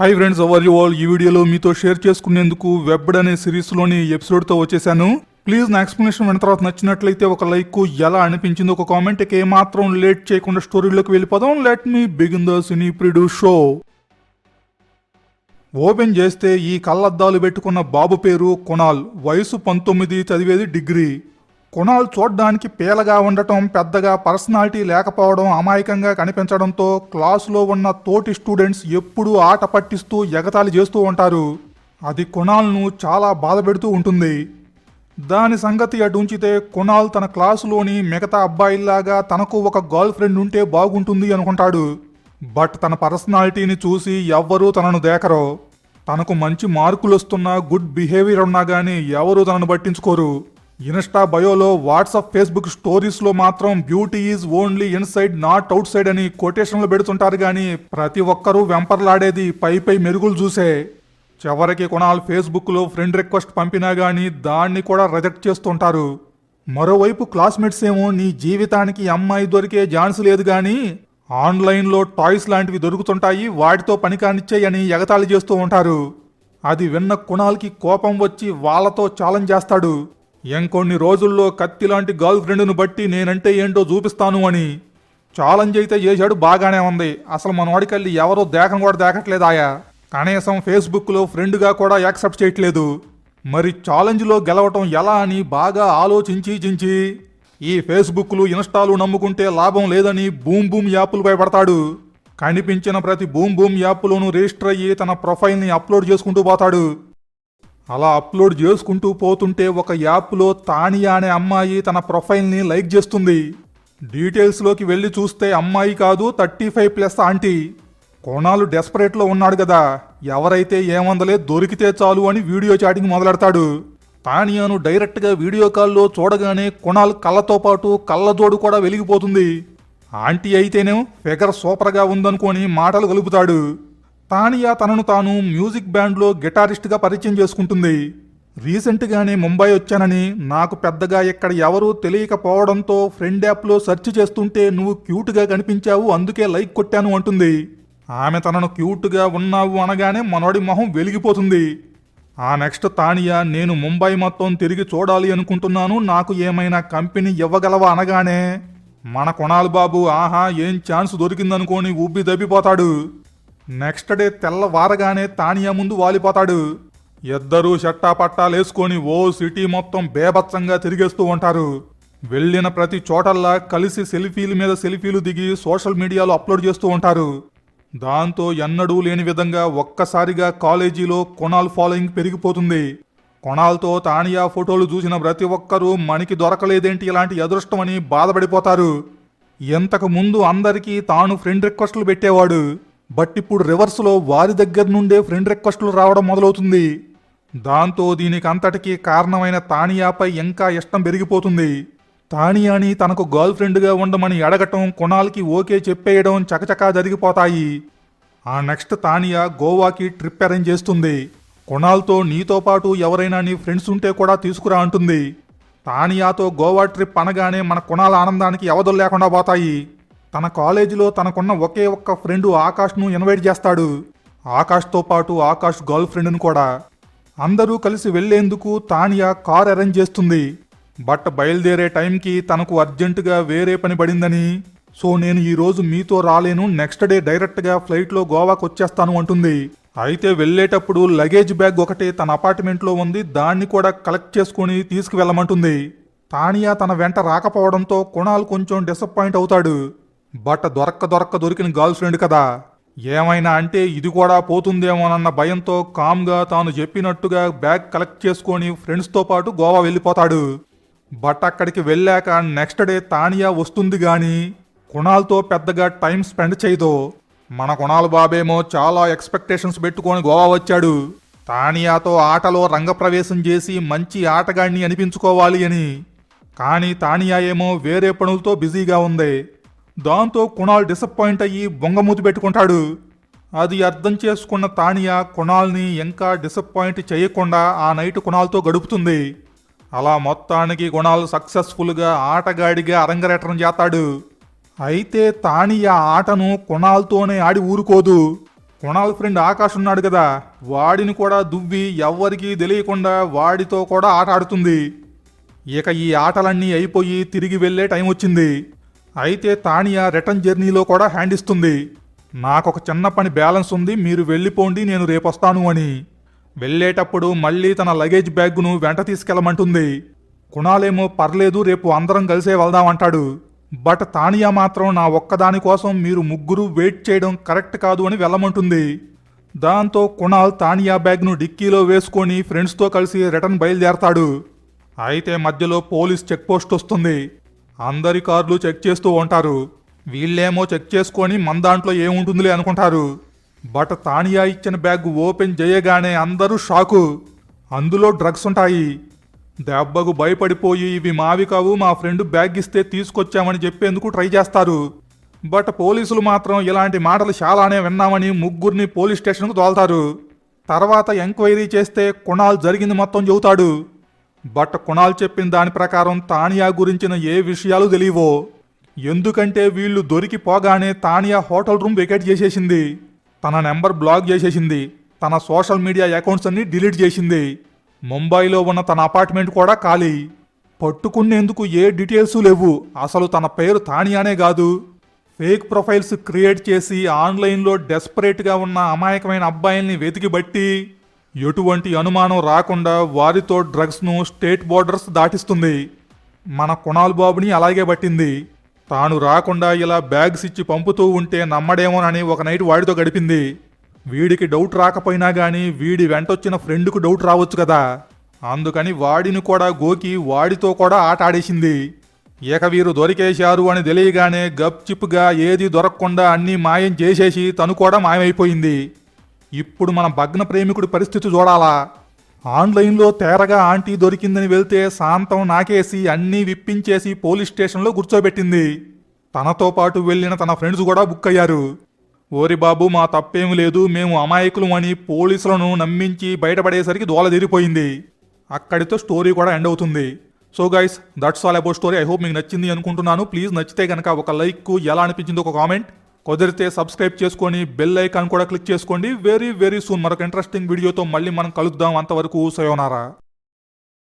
Hi friends ever you all ఈ వీడియోలో మీతో షేర్ చేసుకునేందుకు వెబ్డ్ అనే సిరీస్లోని ఎపిసోడ్తో వచ్చేసాను. ప్లీజ్ నా ఎక్స్ప్లెనేషన్ విన్న తర్వాత నచ్చినట్లయితే ఒక లైక్ ఎలా అనిపించింది ఒక కామెంట్ ఏమాత్రం లేట్ చేయకుండా స్టోరీలోకి వెళ్ళిపోదాం. లెట్ మీ బిగిన్ ద సినీ ప్రిడు షో ఓపెన్ చేస్తే ఈ కళ్ళద్దాలు పెట్టుకున్న బాబు పేరు కొనాల్. వయసు పంతొమ్మిది చదివేది డిగ్రీ. కుణాలు చూడ్డానికి పేలగా ఉండటం పెద్దగా పర్సనాలిటీ లేకపోవడం అమాయకంగా కనిపించడంతో క్లాసులో ఉన్న తోటి స్టూడెంట్స్ ఎప్పుడూ ఆట పట్టిస్తూ ఎగతాళి చేస్తూ ఉంటారు. అది కుణాల్ను చాలా బాధ పెడుతూ ఉంటుంది. దాని సంగతి అటు ఉంచితే కొనాల్ తన క్లాసులోని మిగతా అబ్బాయిల్లాగా తనకు ఒక గర్ల్ ఫ్రెండ్ ఉంటే బాగుంటుంది అనుకుంటాడు. బట్ తన పర్సనాలిటీని చూసి ఎవ్వరూ తనను దేకరు. తనకు మంచి మార్కులు వస్తున్నా గుడ్ బిహేవియర్ ఉన్నా కానీ ఎవరూ తనను పట్టించుకోరు. ఇన్స్టా బయోలో వాట్సాప్ ఫేస్బుక్ స్టోరీస్లో మాత్రం beauty is only inside not outside అని కొటేషన్లు పెడుతుంటారు కానీ ప్రతి ఒక్కరూ వెంపర్లాడేది పై పై మెరుగులు చూసే. చివరికి కొనాల్ ఫేస్బుక్లో ఫ్రెండ్ రిక్వెస్ట్ పంపినా కానీ దాన్ని కూడా రిజెక్ట్ చేస్తుంటారు. మరోవైపు క్లాస్మేట్స్ ఏమో నీ జీవితానికి అమ్మాయి దొరికే ఛాన్స్ లేదు కానీ ఆన్లైన్లో టాయ్స్ లాంటివి దొరుకుతుంటాయి వాటితో పని కానిచ్చేయని ఎగతాళి చేస్తూ ఉంటారు. అది విన్న కుణాల్కి కోపం వచ్చి వాళ్ళతో ఛాలెంజ్ చేస్తాడు. ఇంకొన్ని రోజుల్లో కత్తిలాంటి గర్ల్ ఫ్రెండ్ను బట్టి నేనంటే ఏంటో చూపిస్తాను అని ఛాలెంజ్ అయితే చేశాడు బాగానే ఉంది. అసలు మనవాడికెళ్ళి ఎవరో దేకం కూడా దేకట్లేదు ఆయా. కనీసం ఫేస్బుక్లో ఫ్రెండ్గా కూడా యాక్సెప్ట్ చేయట్లేదు. మరి ఛాలెంజ్లో గెలవటం ఎలా అని బాగా ఆలోచించి చించి ఈ ఫేస్బుక్లు ఇన్స్టాలు నమ్ముకుంటే లాభం లేదని బూమ్ బూమ్ యాప్లు భయపడతాడు. కనిపించిన ప్రతి బూమ్ బూమ్ యాప్లోనూ రిజిస్టర్ అయ్యి తన ప్రొఫైల్ని అప్లోడ్ చేసుకుంటూ పోతాడు. అలా అప్లోడ్ చేసుకుంటూ పోతుంటే ఒక యాప్లో తానియా అనే అమ్మాయి తన ప్రొఫైల్ని లైక్ చేస్తుంది. డీటెయిల్స్లోకి వెళ్ళి చూస్తే అమ్మాయి కాదు థర్టీ ఫైవ్ ప్లస్ ఆంటీ. కోణాలు డెస్పరేట్లో ఉన్నాడు కదా. ఎవరైతే ఏమందలే దొరికితే చాలు అని వీడియో చాటింగ్ మొదలెడతాడు. తానియాను డైరెక్ట్గా వీడియో కాల్లో చూడగానే కొనాల్ కళ్ళతో పాటు కళ్ళజోడు కూడా వెలిగిపోతుంది. ఆంటీ అయితేనే ఫిగర్ సూపర్గా ఉందనుకొని మాటలు కలుపుతాడు. తానియా తనను తాను మ్యూజిక్ బ్యాండ్లో గిటారిస్ట్గా పరిచయం చేసుకుంటుంది. రీసెంట్గానే ముంబై వచ్చానని నాకు పెద్దగా ఇక్కడ ఎవరూ తెలియకపోవడంతో ఫ్రెండ్ యాప్లో సెర్చ్ చేస్తుంటే నువ్వు క్యూట్గా కనిపించావు అందుకే లైక్ కొట్టాను అంటుంది. ఆమె తనను క్యూట్గా ఉన్నావు అనగానే మనోడి మొహం వెలిగిపోతుంది. ఆ నెక్స్ట్ తానియా నేను ముంబై మొత్తం తిరిగి చూడాలి అనుకుంటున్నాను నాకు ఏమైనా కంపెనీ ఇవ్వగలవా అనగానే మన కొనాలి బాబు ఆహా ఏం ఛాన్స్ దొరికిందనుకోని ఉబ్బి దబ్బిపోతాడు. నెక్స్ట్ డే తెల్లవారగానే తానియా ముందు వాలిపోతాడు. ఇద్దరూ షట్టా పట్టాలేసుకొని ఓ సిటీ మొత్తం బేభత్సంగా తిరిగేస్తూ ఉంటారు. వెళ్ళిన ప్రతి చోటల్లా కలిసి సెల్ఫీల మీద సెల్ఫీలు దిగి సోషల్ మీడియాలో అప్లోడ్ చేస్తూ ఉంటారు. దాంతో ఎన్నడూ లేని విధంగా ఒక్కసారిగా కాలేజీలో కొనాల్ ఫాలోయింగ్ పెరిగిపోతుంది. కొనాల్తో తానియా ఫోటోలు చూసిన ప్రతి ఒక్కరూ మనకి దొరకలేదేంటి ఇలాంటి అదృష్టం అని బాధపడిపోతారు. ఇంతకు ముందు అందరికీ తాను ఫ్రెండ్ రిక్వెస్ట్లు పెట్టేవాడు. బట్ ఇప్పుడు రివర్స్లో వారి దగ్గర నుండే ఫ్రెండ్ రిక్వెస్ట్లు రావడం మొదలవుతుంది. దాంతో దీనికి అంతటికీ కారణమైన తానియాపై ఇంకా ఇష్టం పెరిగిపోతుంది. తానియాని తనకు గర్ల్ ఫ్రెండ్గా ఉండమని అడగటం కొనాల్కి ఓకే చెప్పేయడం చకచకా జరిగిపోతాయి. ఆ నెక్స్ట్ తానియా గోవాకి ట్రిప్ అరేంజ్ చేస్తుంది. కొనాల్తో నీతో పాటు ఎవరైనా నీ ఫ్రెండ్స్ ఉంటే కూడా తీసుకురా అంటుంది. తానియాతో గోవా ట్రిప్ అనగానే మన కొనాల ఆనందానికి ఎవదలు లేకుండా పోతాయి. తన కాలేజీలో తనకున్న ఒకే ఒక్క ఫ్రెండు ఆకాష్ను ఇన్వైట్ చేస్తాడు. ఆకాష్తో పాటు ఆకాష్ గర్ల్ ఫ్రెండ్ను కూడా. అందరూ కలిసి వెళ్ళేందుకు తానియా కార్ అరేంజ్ చేస్తుంది. బట్ బయలుదేరే టైంకి తనకు అర్జెంటుగా వేరే పని పడిందని. సో నేను ఈరోజు మీతో రాలేను నెక్స్ట్ డే డైరెక్ట్గా ఫ్లైట్లో గోవాకు వచ్చేస్తాను అంటుంది. అయితే వెళ్ళేటప్పుడు లగేజ్ బ్యాగ్ ఒకటి తన అపార్ట్మెంట్లో ఉంది దాన్ని కూడా కలెక్ట్ చేసుకుని తీసుకువెళ్ళమంటుంది. తానియా తన వెంట రాకపోవడంతో కుణాల్ కొంచెం డిసప్పాయింట్ అవుతాడు. బట్ దొరక్క దొరక్క దొరికిన గర్ల్ ఫ్రెండ్ కదా. ఏమైనా అంటే ఇది కూడా పోతుందేమోనన్న భయంతో కామ్గా తాను చెప్పినట్టుగా బ్యాగ్ కలెక్ట్ చేసుకొని ఫ్రెండ్స్తో పాటు గోవా వెళ్ళిపోతాడు. బట్ అక్కడికి వెళ్ళాక నెక్స్ట్ డే తానియా వస్తుంది గాని కుణాల్తో పెద్దగా టైం స్పెండ్ చేయదు. మన కుణాల్ బాబేమో చాలా ఎక్స్పెక్టేషన్స్ పెట్టుకొని గోవా వచ్చాడు. తానియాతో ఆటలో రంగప్రవేశం చేసి మంచి ఆటగాడిని అనిపించుకోవాలి అని. కానీ తానియా ఏమో వేరే పనులతో బిజీగా ఉంది. దాంతో కుణాల్ డిసప్పాయింట్ అయ్యి బొంగమూతి పెట్టుకుంటాడు. అది అర్థం చేసుకున్న తానియా కుణాల్ని ఇంకా డిసప్పాయింట్ చేయకుండా ఆ నైట్ కుణాల్తో గడుపుతుంది. అలా మొత్తానికి గుణాల్ సక్సెస్ఫుల్గా ఆటగాడిగా అరంగరేటం చేస్తాడు. అయితే తానియా ఆటను కుణాల్తోనే ఆడి ఊరుకోదు. కుణాల్ ఫ్రెండ్ ఆకాష్ ఉన్నాడు కదా వాడిని కూడా దువ్వి ఎవ్వరికీ తెలియకుండా వాడితో కూడా ఆట ఆడుతుంది. ఇక ఈ ఆటలన్నీ అయిపోయి తిరిగి వెళ్ళే టైం వచ్చింది. అయితే తానియా రిటర్న్ జర్నీలో కూడా హ్యాండ్ ఇస్తుంది. నాకొక చిన్న పని బ్యాలెన్స్ ఉంది మీరు వెళ్ళిపోండి నేను రేపొస్తాను అని. వెళ్ళేటప్పుడు మళ్ళీ తన లగేజ్ బ్యాగ్ను వెంట తీసుకెళ్ళమంటుంది. కుణాలేమో పర్లేదు రేపు అందరం కలిసే వెళ్దామంటాడు బట్ తానియా మాత్రం నా ఒక్కదాని కోసం మీరు ముగ్గురు వెయిట్ చేయడం కరెక్ట్ కాదు అని వెళ్ళమంటుంది. దాంతో కుణాల్ తానియా బ్యాగ్ను డిక్కీలో వేసుకొని ఫ్రెండ్స్తో కలిసి రిటర్న్ బయలుదేరతాడు. అయితే మధ్యలో పోలీస్ చెక్ పోస్ట్ వస్తుంది. అందరి కార్లు చెక్ చేస్తూ ఉంటారు. వీళ్ళేమో చెక్ చేసుకొని మన దాంట్లో ఏముంటుందిలే అనుకుంటారు. బట్ తానియా ఇచ్చిన బ్యాగ్ ఓపెన్ చేయగానే అందరూ షాకు. అందులో డ్రగ్స్ ఉంటాయి. దెబ్బకు భయపడిపోయి ఇవి మావి కావు మా ఫ్రెండ్ బ్యాగ్ ఇస్తే తీసుకొచ్చామని చెప్పేందుకు ట్రై చేస్తారు. బట్ పోలీసులు మాత్రం ఇలాంటి మాటలు చాలానే విన్నామని ముగ్గురిని పోలీస్ స్టేషన్కు తోలుతారు. తర్వాత ఎంక్వైరీ చేస్తే కుణాలు జరిగింది మొత్తం చెబుతాడు. బట్ కుణాల్ చెప్పిన దాని ప్రకారం తానియా గురించిన ఏ విషయాలు తెలియవో? ఎందుకంటే వీళ్ళు దొరికిపోగానే తానియా హోటల్ రూమ్ వెకేట్ చేసేసింది. తన నెంబర్ బ్లాక్ చేసేసింది. తన సోషల్ మీడియా అకౌంట్స్ అన్ని డిలీట్ చేసింది. ముంబైలో ఉన్న తన అపార్ట్మెంట్ కూడా ఖాళీ. పట్టుకునేందుకు ఏ డీటెయిల్స్ లేవు. అసలు తన పేరు తానియానే కాదు. ఫేక్ ప్రొఫైల్స్ క్రియేట్ చేసి ఆన్లైన్లో డెస్పరేట్గా ఉన్న అమాయకమైన అబ్బాయిల్ని వెతికి బట్టి ఎటువంటి అనుమానం రాకుండా వారితో డ్రగ్స్ను స్టేట్ బోర్డర్స్ దాటిస్తుంది. మన కుణాల్ బాబుని అలాగే పట్టింది. తాను రాకుండా ఇలా బ్యాగ్స్ ఇచ్చి పంపుతూ ఉంటే నమ్మడేమోనని ఒక నైట్ వాడితో గడిపింది. వీడికి డౌట్ రాకపోయినా కానీ వీడి వెంటొచ్చిన ఫ్రెండ్కు డౌట్ రావచ్చు కదా. అందుకని వాడిని కూడా గోకి వాడితో కూడా ఆట ఆడేసింది. ఇక వీరు దొరికేశారు అని తెలియగానే గప్చిప్గా ఏది దొరకకుండా అన్నీ మాయం చేసేసి తను కూడా మాయమైపోయింది. ఇప్పుడు మన భగ్న ప్రేమికుడి పరిస్థితి చూడాలా? ఆన్లైన్లో తేరగా ఆంటీ దొరికిందని వెళ్తే శాంతం నాకేసి అన్నీ విప్పించేసి పోలీస్ స్టేషన్లో కూర్చోబెట్టింది. తనతో పాటు వెళ్ళిన తన ఫ్రెండ్స్ కూడా బుక్ అయ్యారు. ఓరి బాబు మా తప్పేం లేదు. మేము అమాయకులం అని పోలీసులను నమ్మించి బయటపడేసరికి దోల తీరిపోయింది. అక్కడితో స్టోరీ కూడా ఎండ్ అవుతుంది. So guys that's all about story I hope మీకు నచ్చింది అనుకుంటున్నాను. ప్లీజ్ నచ్చితే కనుక ఒక లైక్ ఎలా అనిపించింది ఒక కామెంట్? కుదిరితే సబ్స్క్రైబ్ చేసుకొని బెల్ ఐకాన్ కూడా క్లిక్ చేసుకోండి. వెరీ వెరీ సూన్ మరొక ఇంట్రెస్టింగ్ వీడియోతో మళ్ళీ మనం కలుద్దాం. అంతవరకు సయోనారా.